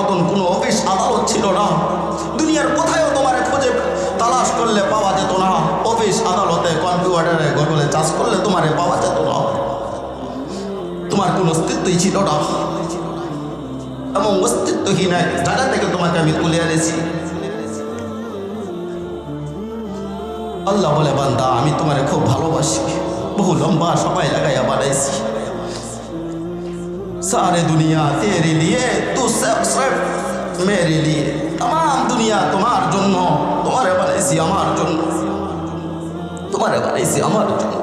মতন কোনো অফিস, আদালত ছিল না। দুনিয়ার কোথায়ও তোমার খোঁজে তালাশ করলে পাওয়া যেত না। অফিস, আদালতে, কম্পিউটারে, গুগলে চাষ করলে তোমারে পাওয়া যেত না। তোমার কোনো অস্তিত্বই ছিল না। এবং অস্তিত্বহীন এক জায়গা থেকে তোমাকে আমি তুলে এনেছি। আল্লাহ বলে, বান্দা, আমি তোমারে খুব ভালোবাসি। বহু লম্বা সময় লাগাইয়া বানাইছি। सारे दुनिया तेरे लिए तू सब सिर्फ मेरे लिए तमाम दुनिया তোমার জন্য তোমারে বানাইছি আমার জন্য তোমারে বানাইছি আমার জন্য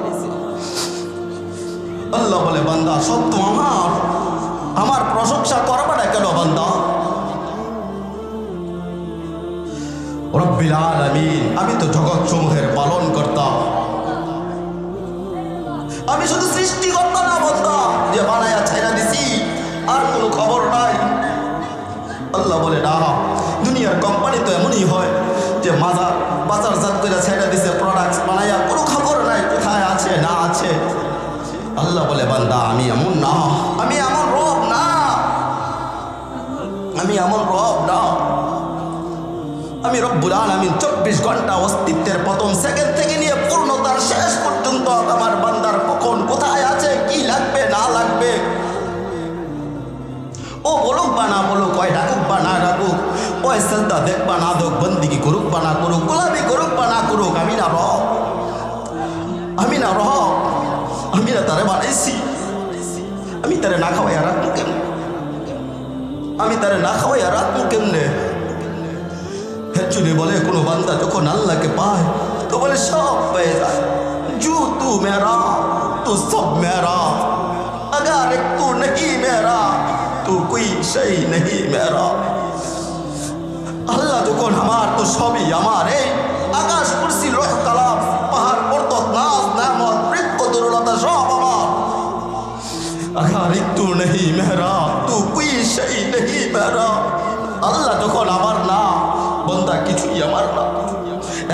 আল্লাহ বলে বান্দা সব তো আমার আমার প্রশংসা করবে না কেন বান্দা রব্বিল আলামিন আমি তো জগৎ সমূহের পালন করতাম আমি শুধু সৃষ্টিকর্তা না বন্ধা যে বানায়া মাজার বাজার জাত করে ছাইরা দিছে প্রোডাক্ট বানাইয়া কোনো খবর নাই, কোথায় আছে, না আছে। আল্লাহ বলে, বান্দা, আমি এমন না, আমি এমন রব না। আমি এমন রব না। আমি রব্বুল আলামিন চব্বিশ ঘণ্টা অস্তিত্বের প্রথম সেকেন্ড থেকে নিয়ে পূর্ণতার শেষ পর্যন্ত আমার বান্দার কখন কোথায় আছে, কি লাগবে, না লাগবে? ও বলুক বা না বলুক ডাকুক ওই শ্রদ্ধা দেখ বা না দেখ বন্দিগি করুক বা না করুক গোলামি করুক বা না করুক আমি না রব আমি না রব আমি না তারে বানাইছি আমি তারে না খাওয়াই রাখবো কেমনে আমি তারে না খাওয়াই রাখবো কেমনে হেচুনি বলে কোনো বান্দা যখন আল্লাহকে পায় তো বলে সব পেয়ে যায় জু তু মেরা তু সব মেরা अगर तू नहीं मेरा तू कोई सही नहीं मेरा আল্লাহ যখন আমার তো সবই আমার, এই আকাশ কুরসি, রহ কালাম পাহাড়, পর্বত নাচ নামত বৃক্ষ দুর্লতা সব আমার। আকার একটু নেই মেহরা তু কুই সেই নেই মেহরা। আল্লাহ যখন আমার না, বন্দা কিছুই আমার না।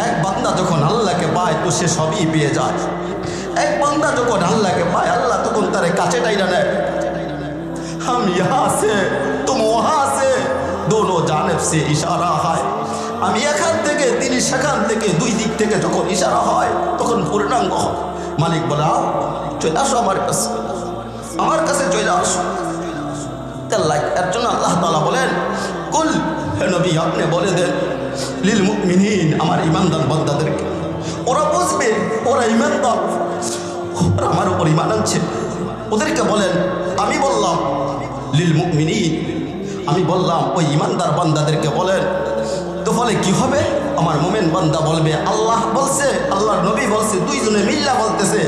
এক বান্দা যখন আল্লাহকে পায়, তো সে সবই পেয়ে যায়। এক বান্দা যখন আল্লাহকে পায়, আল্লাহ তখন তারে কাছে টাইরা নেয়। হাম ইহা সে তোমার दोनों জানেব সে ইশারা হয়। আমি এখান থেকে, তিনি সেখান থেকে, দুই দিক থেকে যখন ইশারা হয়, তখন পূর্ণাঙ্গ হয় মালিক বলে চলে আসো আমার কাছে। আমার কাছে চলে আসো। এর জন্য আল্লাহ তালা বলেন, কুল, হে নবী, আপনি বলে দেন, লিল মুমিনিন, আমার ইমানদার বান্দাদেরকে। ওরা বুঝবে, ওরা ইমানদার ওরা আমার উপর ইমান আনছে। ওদেরকে বলেন, আমি বললাম, লিল মুমিনিন আমি বললাম, ওই ইমানদার বান্দাদেরকে বলেন, তো ফলে কি হবে? আমার মোমেন বান্দা বলবে, আল্লাহ বলছে, আল্লাহর নবী বলছে, দুইজনে মিল্লা বলতেছে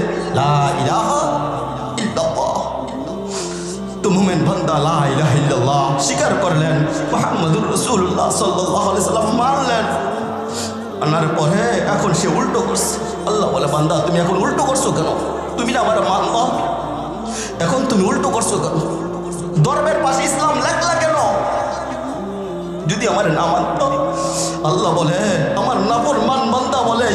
তো মোমেন বান্দা লা ইলাহা ইল্লাল্লাহ স্বীকার করলেন সাল্লাম আনার পরে এখন সে উল্টো আল্লাহ বলে, বান্দা, তুমি এখন উল্টো করছ তুমি না এখন তুমি উল্টো করছ পাশে ইসলাম লেখলা কেন? যদি আমার না মানত আল্লাহ বলে, আমার নাফর মান বান্দা বলে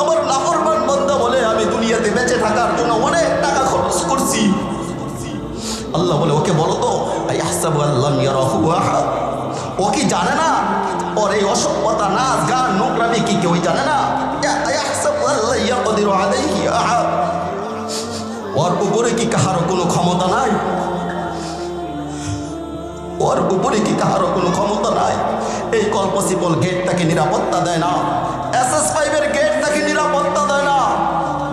আমার নাফরমান বান্দা বলে, আমি দুনিয়াতে বেঁচে থাকার জন্য অনেক টাকা খরচ করছি। আল্লাহ বলে, ওকে বলো তো ও কি জানে না? ওর এই অসভ্যতা, নাচ, গান, নোংরামি কি কেউ জানে না? ওর উপরে কি কাহারও কোনো ক্ষমতা নাই? ওর উপরে কি কাহারও কোনো ক্ষমতা নাই? এই কল্পসিপল গেট তাকে নিরাপত্তা দেয় না। এস এস ফাইভের গেট তাকে নিরাপত্তা দেয় না।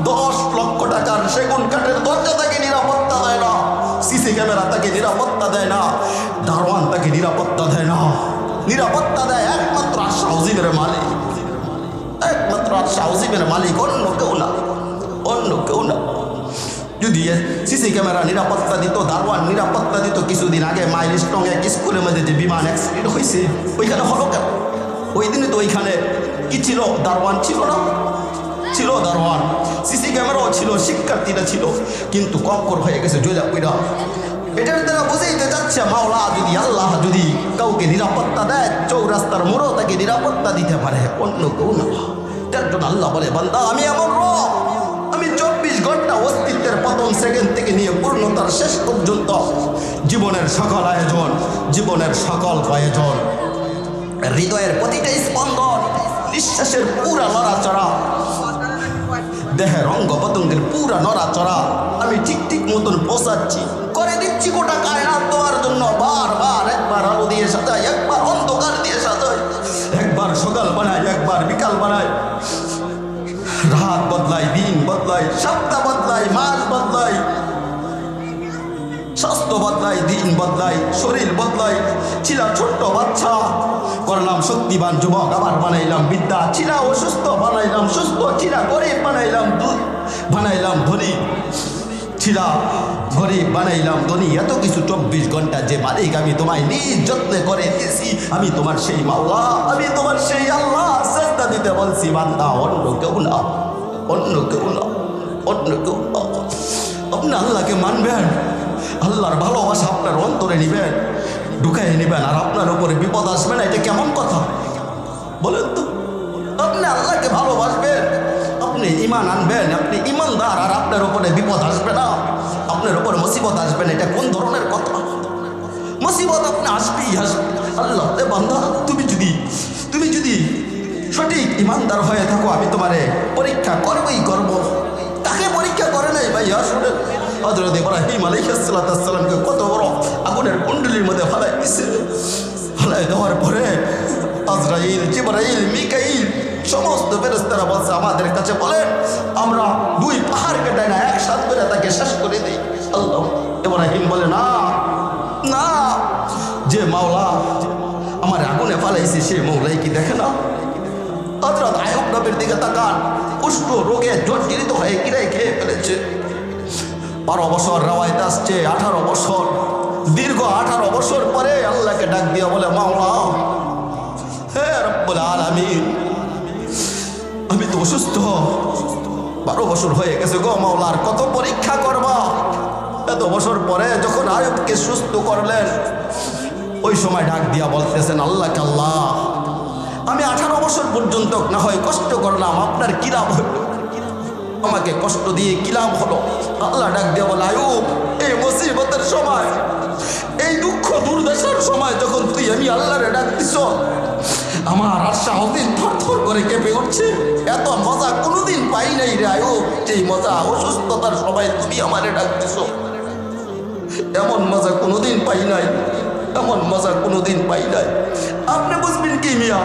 দশ লক্ষ টাকার সেগুন কাঠের দরজা তাকে নিরাপত্তা দেয় না। সিসি ক্যামেরা তাকে নিরাপত্তা দেয় না। দারোয়ান তাকে নিরাপত্তা দেয় না। নিরাপত্তা দেয় একমাত্র আশা হাউজিমের মালিক। একমাত্র আশা হাউজিমের মালিক, অন্য কেউ না। অন্য কেউ না। যদি সিসি ক্যামেরা নিরাপত্তা দিত, দারোয়ান নিরাপত্তা দিত কিছুদিন আগে মাইল স্ট্রং এক স্কুলের মধ্যে যে বিমান অ্যাক্সিডেন্ট হয়েছে ওইখানে হলো কেন? ওই দিনে তো ওইখানে কি ছিল? দারোয়ান ছিল না? ছিল দারোয়ান। সিসি ক্যামেরাও ছিল, শিক্ষার্থীরা ছিল, কিন্তু কক্কর হয়ে গেছে জয়লা কইরা। এটার দ্বারা বুঝাইতে যাচ্ছে মাওলা, যদি আল্লাহ যদি কাউকে নিরাপত্তা দেয়, চৌরাস্তার মোড়ও তাকে নিরাপত্তা দিতে পারে, অন্য কেউ না। তার জন্য আল্লাহ বলে, বান্দা, আমি আমার রব। ঘণ্টা অস্তিত্বের প্রথম সেকেন্ড থেকে নিয়ে পূর্ণতার শেষ পর্যন্ত জীবনের সকল আয়োজন, জীবনের সকল প্রয়োজন হৃদয়ের প্রতিটা স্পন্দন, নিঃশ্বাসের পুরা লড়াচড়া দেহের অঙ্গ পতঙ্গের পুরা নড়াচড়া, আমি ঠিক ঠিক মতন পোষাচ্ছি করে দিচ্ছি গোটা কায়নাত তোমার জন্য বারবার একবার আলো দিয়ে সাজাই, একবার অন্ধকার দিয়ে সাজাই, একবার সকাল বানাই, একবার বিকাল বানাই। রাত বদলাই, দিন বদলাই সপ্তাহ বদলাই মাস বদলাই স্বাস্থ্য বদলাই দিন বদলাই শরীর বদলাই ছিলাম ছোট্ট বাচ্চা, করলাম শক্তিবান যুবক, আবার বানাইলাম বিদ্যা। ছিলা অসুস্থ, বানাইলাম সুস্থ, ছিলা গরিব, বানাইলাম বানাইলাম ধনী। ছিলা গরিব, বানাইলাম ধনী। এত কিছু চব্বিশ ঘণ্টা যে মালিক আমি তোমায় নিজ যত্নে করে দিয়েছি, আমি তোমার সেই মাওলা, আমি তোমার সেই আল্লাহ, চেষ্টা দিতে বলছি, বান্দা, অন্য কেউ না, অন্য কেউ না। আপনি আল্লাহকে মানবেন আল্লাহর ভালোবাসা আপনার অন্তরে নিবেন ঢুকাই নেবেন আর আপনার উপরে বিপদ আসবে না এটা কেমন কথা বলেন তো আপনি আল্লাহকে ভালোবাসবেন আপনি ইমান আনবেন আপনি ইমানদার আর আপনার উপরে বিপদ আসবে না আপনার উপরে মুসিবত আসবে না এটা কোন ধরনের কথা মুসিবত আপনি আসবেই আসবে আল্লাহ এ বান্দা তুমি যদি তুমি যদি সঠিক ইমানদার হয়ে থাকো আমি তোমারে পরীক্ষা করবই করব তাকে পরীক্ষা করে নাই ভাই আসলে হজরত ইব্রাহিম আলাইসালামকে কত বড় আগুনের কুণ্ডলির মধ্যে ফেলাই দিছে। ফেলাই দেওয়ার পরে আজরাইল, জিবরাইল, মিকাইল, সমস্ত ফেরেস্তারা বলছে, আমাদের কাছে বলেন, আমরা দুই পাহাড় কেটে না একসাথ করে তাকে শেষ করে দিই। আল্লাহ ইব্রাহিম বলে, না না, যে মাওলা আমার আগুনে ফালাইছে, সে মৌলাই কি দেখে না? হজরত আয়ুব নবীর দিকে তাকান কুষ্ঠ রোগে জর্জরিত হয়ে কিরাই খেয়ে ফেলেছে। বারো বছর রাওয়াইতে আসছে, আঠারো বছর, দীর্ঘ আঠারো বছর পরে আল্লাহকে ডাক দিয়া বলে, মাওলা, হে রব্বুল আলামিন, আমি তো অসুস্থ। বারো বছর হয়ে গেছে গো মাওলার, কত পরীক্ষা করবা? এত বছর পরে যখন আয়ুবকে সুস্থ করলেন, ওই সময় ডাক দিয়া বলতেছেন, আল্লাহকে আল্লাহ আমি আঠারো বছর পর্যন্ত না হয় কষ্ট করলাম, আপনার কি লাভ হইল আমাকে কষ্ট দিয়ে কি লাভ হলো? আল্লাহ ডাক দিয়ে বলে, আয়ুব, এই মুসিবতের সময়, এই দুঃখ দুর্দশার সময় যখন তুই আমি আল্লাহরে ডাক দিছ আমার আশা হদিন থর করে কেঁপে উঠছে। এত মজা কোনোদিন পাই নাই রে আয়ুব এই মজা অসুস্থতার সময় তুমি আমারে ডাক দিছ এমন মজা কোনোদিন পাই নাই, এমন মজা কোনোদিন পাই নাই। আপনি বুঝবেন কি মিয়া?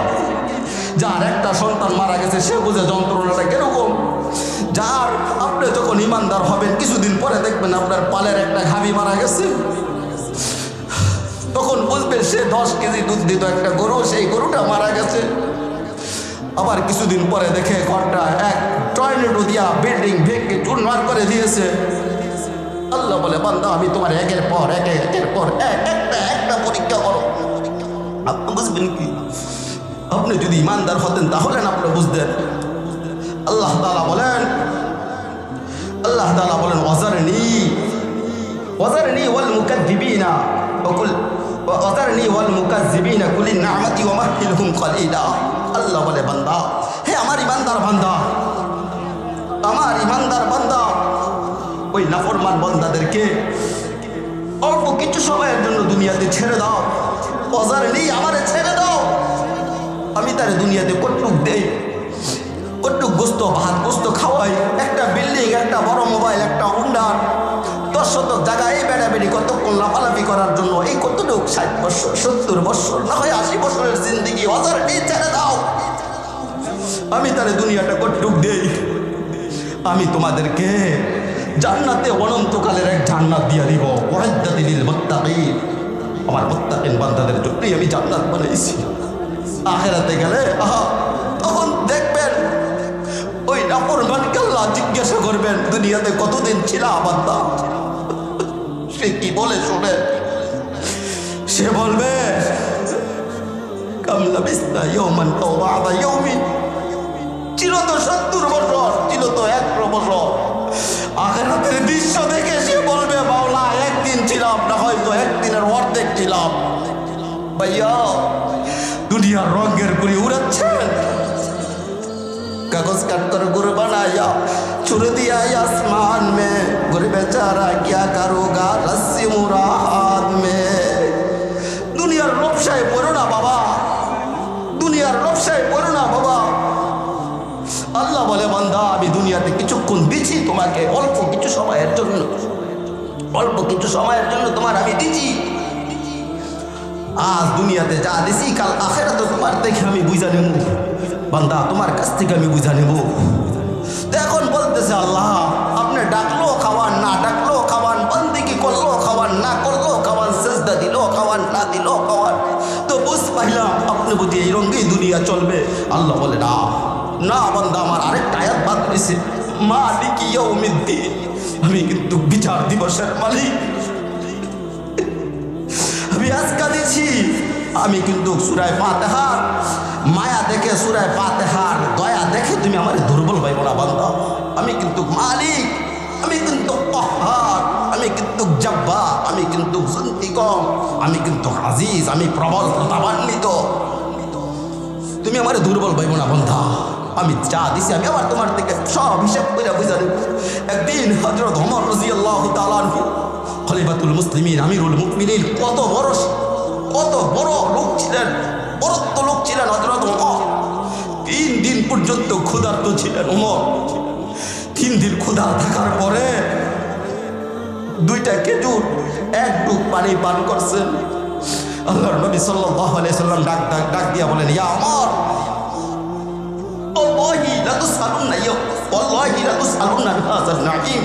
যার একটা সন্তান মারা গেছে, সে বুঝে যন্ত্রণাটা কীরকম? যার আপনি যখন ইমানদার হবেন, কিছুদিন পরে দেখবেন আপনার পালের একটা ঘাবি মারা গেছে। তখন বুঝবেন সে দশ কেজি দুধ দিত একটা গরু, সেই গরুটা মারা গেছে। আবার কিছুদিন পরে দেখে ঘরটা এক টয়নেটো দিয়া বিল্ডিং ভেঙে চুরমার করে দিয়েছে। আল্লাহ বলে, বান্দা, আমি তোমার একের পর এক, একের পর এক, একটা একটা পরীক্ষা করো। আপনি বুঝবেন কি? আপনি যদি ইমানদার হতেন, তাহলে আপনি বুঝতেন। আল্লাহ তালা বলেন, আল্লাহ তালা বলেন, ওয়াজারনি ওয়াজারনি ওয়াল মুকাদ্দিবিনা ওকুল, ওয়াজারনি ওয়াল মুকাজ্জিবিনা, কুলি নামাতি ওয়া মাহহিলহুম কলিলা আল্লাহ বলে, বান্দা, হে আমার ইমানদার বান্দা, আমার ইমানদার বান্দা, ওই নাফরমান বান্দাদেরকে অল্প কিছু সময়ের জন্য দুনিয়াতে ছেড়ে দাও। অজার নেই আমারে ছেড়ে দাও। তার দুনিয়াতে কটুক দেই। কটুক গোস্ত ভাত, গোস্ত খাওয়াই। একটা বিল্ডিং, একটা বড় মোবাইল, একটা হুন্ডার দশ শতক জায়গায় এই বেড়াবেড়ি কতক্ষণ লাফালাফি করার জন্য? এই কতটুক ষাট বছর, সত্তর বছর, না হয় আশি বছরের জিন্দিগি? নেই ছেড়ে দাও? আমি তার দুনিয়াটা কটুক দেই। আমি তোমাদেরকে জান্নাতে অনন্তকালের এক জান্নাত দিয়ে দিব। ওয়াইদাদিল মুত্তাকিন। আমার মুত্তাকিন বান্দাদের জন্যই আমি জান্নাত বানাইছি। আখেরাতে গেলে তখন দেখবেন ওই নাফরমানকে আল্লাহ জিজ্ঞাসা করবেন, দুনিয়াতে কতদিন ছিল বান্দা সে কি বলে শুনে? সে বলবে কামলা বিস্তা ইয়মান বাদা ইয়মিন ছিল তো সত্তর বছর, ছিল তো একশো বছর। আখেরাতের দৃশ্য দেখে সে বলবে বাউলা একদিন ছিলাম না, হয়তো একদিনের অর্ধেক ছিলাম। ভাইয়া দুনিয়ার রঙের গুলি উড়াচ্ছে। কাগজ কাটকর গুর বানায়া ছুর দিয়া আসমান মে। গুর বেচারা কিয়া করোগা রস্সি মোরা হাত মে। দুনিয়ার লোপসায় পড়ো না বাবা। দুনিয়ার লোপসায় পড়ো না বাবা। আল্লাহ বলে, বান্দা, আমি দুনিয়াতে কিছুক্ষণ দিছি তোমাকে। অল্প কিছু সময়ের জন্য। অল্প কিছু সময়ের জন্য তোমার আমি দিছি। আজ দুনিয়াতে যা দিছি, কাল আখেরা তো তোমার দেখে আমি বুঝা নেব। বান্দা, তোমার কাছ থেকে আমি বুঝা নেব। এখন বলতেছে আল্লাহ, আপনি ডাকলো, খাওয়ান না ডাকলো, খাওয়ান বন্দিকি করল, খাওয়ান না করল, খাওয়ান সেজদা দিল, খাওয়ান না দিল, খাওয়ান। তো বুঝ পাইলাম আপনি বুঝি এই রঙ্গেই দুনিয়া চলবে। আল্লাহ বলে, না না বান্দা, আমার আরেকটা আয়াত বাদ দিয়েছে মালিক ইয়াউমিদ্দিন। আমি কিন্তু বিচার দিবসের মালিক। দিচ্ছি আমি কিন্তু সুরায় পাতেহার মায়া দেখে সুরায় পাতেহার দয়া দেখে তুমি আমার দুর্বল পাইব না বান্দা আমি কিন্তু মালিক, আমি কিন্তু কহার আমি কিন্তু জব্বা আমি কিন্তু সন্তিকম আমি কিন্তু আজিজ, আমি প্রবল প্রতাবান্বিত তুমি আমার দুর্বল পাইব না বন্ধা আমি যা দিছি আমি আবার তোমার থেকে সব হিসাব করে বুঝা দেব একদিন হজরত অমর আল্লাহ তালানহু খলিফাতুল মুসলিমিন, আমিরুল মুকমিনিন কত বড় কত বড় লোক ছিলেন, বড়ত্ব লোক ছিলেন হজরত অমর তিন দিন পর্যন্ত ক্ষুধার্ত ছিলেন অমর তিন দিন ক্ষুধা থাকার পরে দুইটা খেজুর, এক ডুব পানি পান করছেন। আল্লাহর নবী সাল্লাল্লাহু আলাইহি সাল্লাম ডাক ডাক ডাক দিয়া বলেন, ইয়া অমর ওয়াল্লাহি লা তুসআলুনা ইয়া ওয়াল্লাহি লা তুসআলুনা হাযাল নাঈম।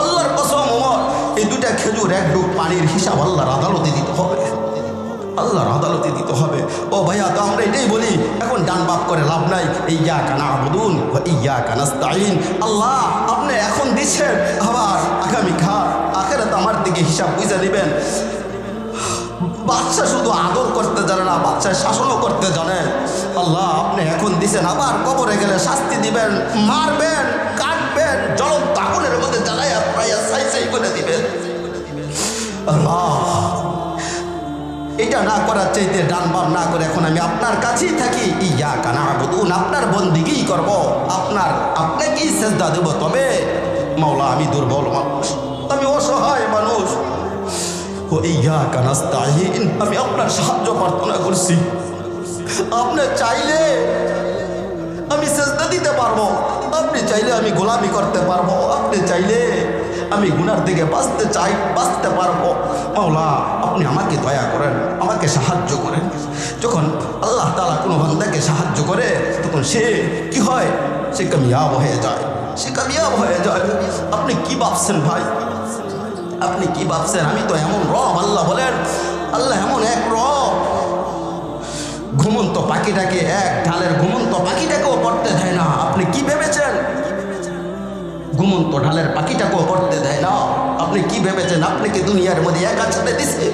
আল্লাহর কসম ওমর, এই দুইটা খেজুর এক ডুব পানির হিসাব আল্লাহর আদালতে দিতে হবে। আল্লাহর আদালতে দিতে হবে। ও ভাইয়া, তো আমরা এটাই বলি, এখন ডান বাপ করে লাভ নাই। এই ইয়া কানা আবুদুন ইয়া কানাস্তাইন আল্লাহ, আপনি এখন দিচ্ছেন আবার আগামীকাল আখেরাত আমার দিকে হিসাব বুঝে নেবেন। বাচ্চা শুধু আদর করতে জানে না বাচ্চা শাসনও করতে জানে। আল্লাহ, আপনি এখন দিছেন আবার কবরে গেলে শাস্তি দিবেন, মারবেন, কাটবেন, জ্বলন্ত আগুনের মধ্যে জ্বালাই প্রায় সাই সাই করে দিবেন। আল্লাহ এটা না করার চাইতে ডান বাম না করে এখন আমি আপনার কাছেই থাকি। ইয়া কানা আবুদুন আপনার বন্দিগিই করব। আপনার, আপনাকেই সেজদা দেব। তবে মাওলা, আমি দুর্বল মানুষ। আমি অসহায় মানুষ। ও ইয়া কানাস্তাহিন আমি আপনার সাহায্য প্রার্থনা করছি। আপনি চাইলে আমি সেজদা দিতে পারব। আপনি চাইলে আমি গোলামি করতে পারব। আপনি চাইলে আমি গুনার দিকে বাঁচতে চাই, বাঁচতে পারব। মাওলা, আপনি আমাকে দয়া করেন, আমাকে সাহায্য করেন। যখন আল্লাহ তালা কোনো বান্দাকে সাহায্য করে, তখন সে কি হয়? সে কামিয়াব হয়ে যায়। সে কামিয়াব হয়ে যায়। আপনি কি ভাবছেন ভাই? আপনি কি ভাবছেন? আমি তো এমন রব, আল্লাহ বলেন, আল্লাহ এমন এক রব। ঘুমন্ত পাখিটাকে এক ঘুমন্ত ঢালের পাখিটাকেও পড়তে দেয় না। আপনি কি ভেবেছেন? আপনি কি দুনিয়ার মধ্যে একা ছেড়ে দিছে?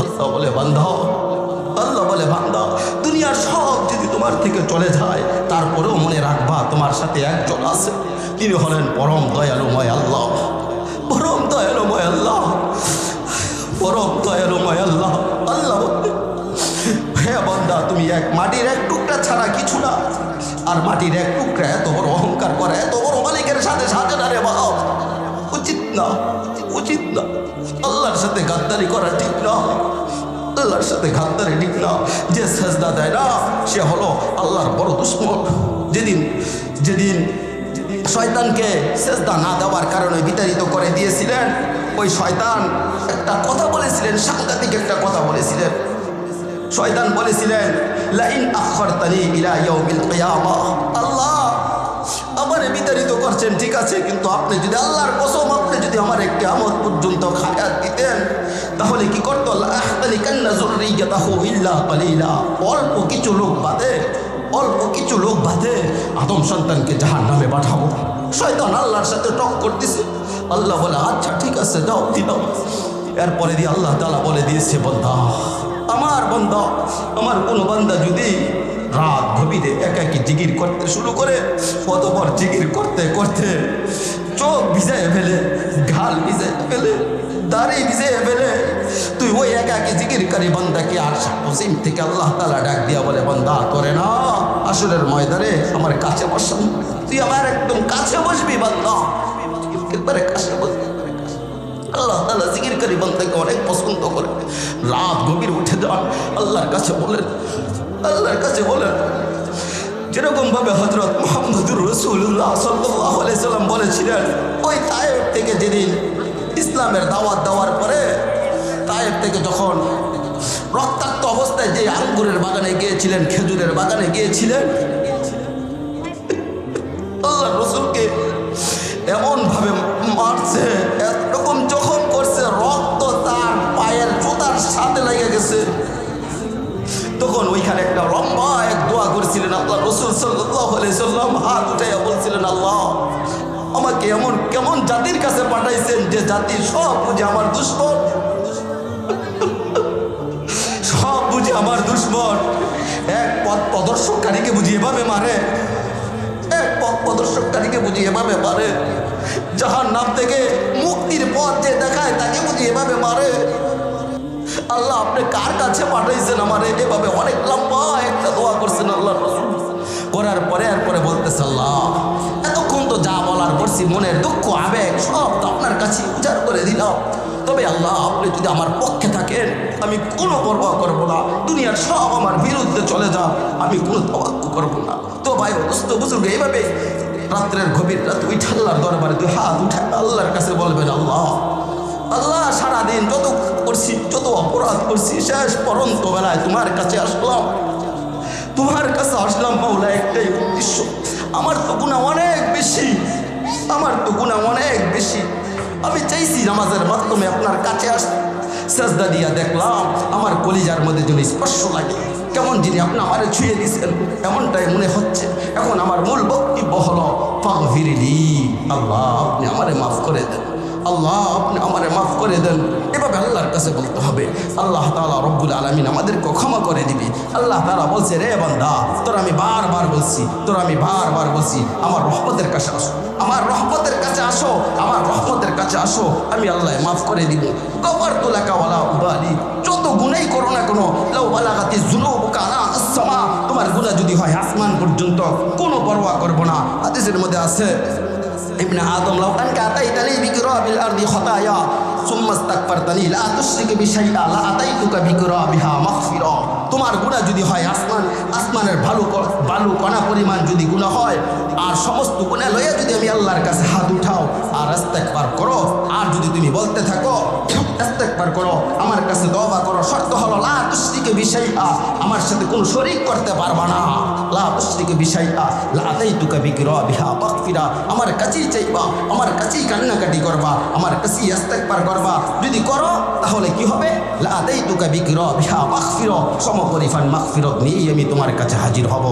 আল্লাহ বলে বান্ধব আল্লাহ বলে বান্ধব দুনিয়ার সব যদি তোমার থেকে চলে যায় তারপরেও মনে রাখবা তোমার সাথে একজন আছে। তিনি হলেন পরম দয়ালুময় আল্লাহ। পরম দয়ালুময় আল্লাহ। পরম দয়ালুময় আল্লাহ। আল্লাহ বলে, হে বন্দা তুমি এক মাটির এক টুকরা ছাড়া কিছু না। আর মাটির এক টুকরা এত বড় অহংকার করে এত উচিত না উচিত না। আল্লাহর সাথে গাদ্দারি করা ঠিক না। আল্লাহর সাথে গাদ্দারি ঠিক না। যে সেজদা দেয় না, সে হলো আল্লাহর বড় দুশ্মন। যেদিন যেদিন শয়তানকে সেজদা না দেওয়ার কারণে বিতাড়িত করে দিয়েছিলেন, ওই শয়তান একটা কথা বলেছিলেন, সাংঘাতিক একটা কথা বলেছিলেন। শয়তান বলেছিলেন, লাইন আখরতানি ইলা ইয়াউমিল কিয়ামা। আল্লাহ করছেন, ঠিক আছে, কিন্তু আপনি যদি আল্লাহর কসম, আপনি যদি আমার কিয়ামত পর্যন্ত খায়াত দিতেন, তাহলে কি করতো? অল্প কিছু লোক বাদে, অল্প কিছু লোক বাদে, আদম সন্তানকে জাহান নামে পাঠাবো। শয়তান আল্লাহর সাথে টক দিছে আল্লাহ বলে আচ্ছা ঠিক আছে, যাও দিলাম এরপরে দিয়ে আল্লাহ তালা বলে দিয়েছে বন্ধা আমার বন্ধা আমার কোনো বান্দা যদি রাত গভীরে একাকি জিগির করতে শুরু করে অতপর জিগির করতে করতে চোখ ভিজায় ফেলে গাল ভিজায় ফেলে, দাড়ি ভিজায় ফেলে। তুই ওই একাকি জিগিরকারী বান্দাকে আর পশ্চিম থেকে আল্লাহ তালা ডাক দিয়া বলে, বান্দা করে না আসলের ময়দানে আমার কাছে বসান তুই আমার একদম কাছে বসবি, বান্দা। একবারে কাছে বসবি আল্লাহ তালা জিকির করি বন্ধাকে অনেক পছন্দ করে। রাত গভীর উঠে যান, আল্লাহর কাছে বলেন আল্লাহর কাছে বলেন যেরকম ভাবে হজরত মোহাম্মদুর রসুল্লাহ সাল্লাহ সাল্লাম বলেছিলেন, ওই তায়েব থেকে যেদিন ইসলামের দাওয়াত দেওয়ার পরে, তায়েব থেকে যখন রক্তাক্ত অবস্থায় যে আঙ্গুরের বাগানে গিয়েছিলেন, খেজুরের বাগানে গিয়েছিলেন আল্লাহ রসুলকে এমনভাবে মারছে এরকম যখন করছে, রক্ত তার পায়ের জুতার সাথে লেগে গেছে। তখন ওইখানে একটা লম্বা এক দোয়া করেছিলেন আল্লাহ, রসুল সাল্লাম হাত উঠাইয়া বলছিলেন, আল্লাহ, আমাকে এমন কেমন জাতির কাছে পাঠাইছেন যে জাতি সব বুঝে আমার দুশ্মন। সব বুঝে আমার দুশ্মন। এক পথ প্রদর্শককারীকে বুঝি এভাবে মারে। এক পথ প্রদর্শককারীকে বুঝি এভাবে মারে। যাহার নাম থেকে মুক্তির পথ যে দেখায় তাকে বুঝি এভাবে মারে। আল্লাহ আপনি কার কাছে পাঠাইছেন আমারে? এভাবে অনেক লম্বা একটা দোয়া করছেন আল্লাহ করার পরে আর পরে বলতেছে, আল্লাহ, এতক্ষণ তো যা বলার করছি, মনের দুঃখ, আবেগ, সব তো আপনার কাছে উজাড় করে দিলাম। তবে আল্লাহ, আপনি যদি আমার পক্ষে থাকেন, আমি কোনো পরোয়া করব না। দুনিয়ার সব আমার বিরুদ্ধে চলে যান। আমি কোনো তবাক্য করব না। তো ভাই দোস্ত বুজুর্গ, এইভাবে রাত্রের গভীর রাত উঠে আল্লাহর দরবারে দুই হাত উঠে আল্লাহর কাছে বলবেন, আল্লাহ আল্লাহ সারাদিন যত করছি, যত অপরাধ করছি, শেষ পরন্ত বেলায় তোমার কাছে আসলাম। তোমার কাছে আসলাম মাওলা একটাই উদ্দেশ্য। আমার তো গুণা অনেক বেশি, আমার তো গুণা অনেক বেশি। আমি চাইছি নামাজের মাধ্যমে আপনার কাছে আস সেজদা দিয়া দেখলাম, আমার কলিজার মধ্যে যদি স্পর্শ লাগে, কেমন যিনি আপনি আমারে ছুঁয়ে দিয়েছেন, এমনটাই মনে হচ্ছে। এখন আমার মূল বক্তব্য হলো ফাগফিরিলি আল্লাহ, আপনি আমারে মাফ করে দেন। আল্লাহ, আপনি আমারে মাফ করে দেন। এভাবে আল্লাহর কাছে বলতে হবে। আল্লাহ তালা রব্বুল আলমিন আমাদেরকে ক্ষমা করে দিবি। আল্লাহ তালা বলছে, রে বান্দা, তোর আমি বারবার বলছি, তোর আমি বারবার বলছি, আমার রহমতের কাছে আসো। আমার রহমতের কাছে আসো, আমার রহমতের কাছে আসো, আমি আল্লাহ মাফ করে দিব। কবর তোলাকাওয়ালা উবালি। যত গুণাই করো না কোনো, লাউ জুনুব কানা আসমা তোমার গুণা যদি হয় আসমান পর্যন্ত, কোনো পরোয়া করব না। হাদিসের মধ্যে আছে ابن آدم لو أنك أتيتني بقراب الأرض خطايا ثم استغفرتني لا تشرك بي شيئا لا أتيتك بقرابها مغفرا তোমার গুণা যদি হয় আসমান, আসমানের ভালো বালু কণা পরিমাণ যদি গুণা হয়, আর সমস্ত গুণা লইয়া যদি আমি আল্লাহর কাছে হাত উঠাও, আর ইস্তেগফার করো, আর যদি তুমি বলতে থাকো ইস্তেগফার করো, আমার কাছে দবা করো, শর্ত হলো লা তুশরিকে বিশাইআ আমার সাথে কোনো শরীক করতে পারবা না। লা তুশরিকে বিশাইআ লা আতাইতুকা বিকিরাবিহা মাগফিরা আমার কাছেই চাইবা, আমার কাছেই কান্নাকাটি করবা, আমার কাছেই ইস্তেগফার করবা। যদি করো, তাহলে কি হবে? লা আতাইতুকা বিকিরাবিহা মাগফিরা সমপরিমাণ মাগফিরত নিয়েই আমি তোমার কাছে হাজির হব।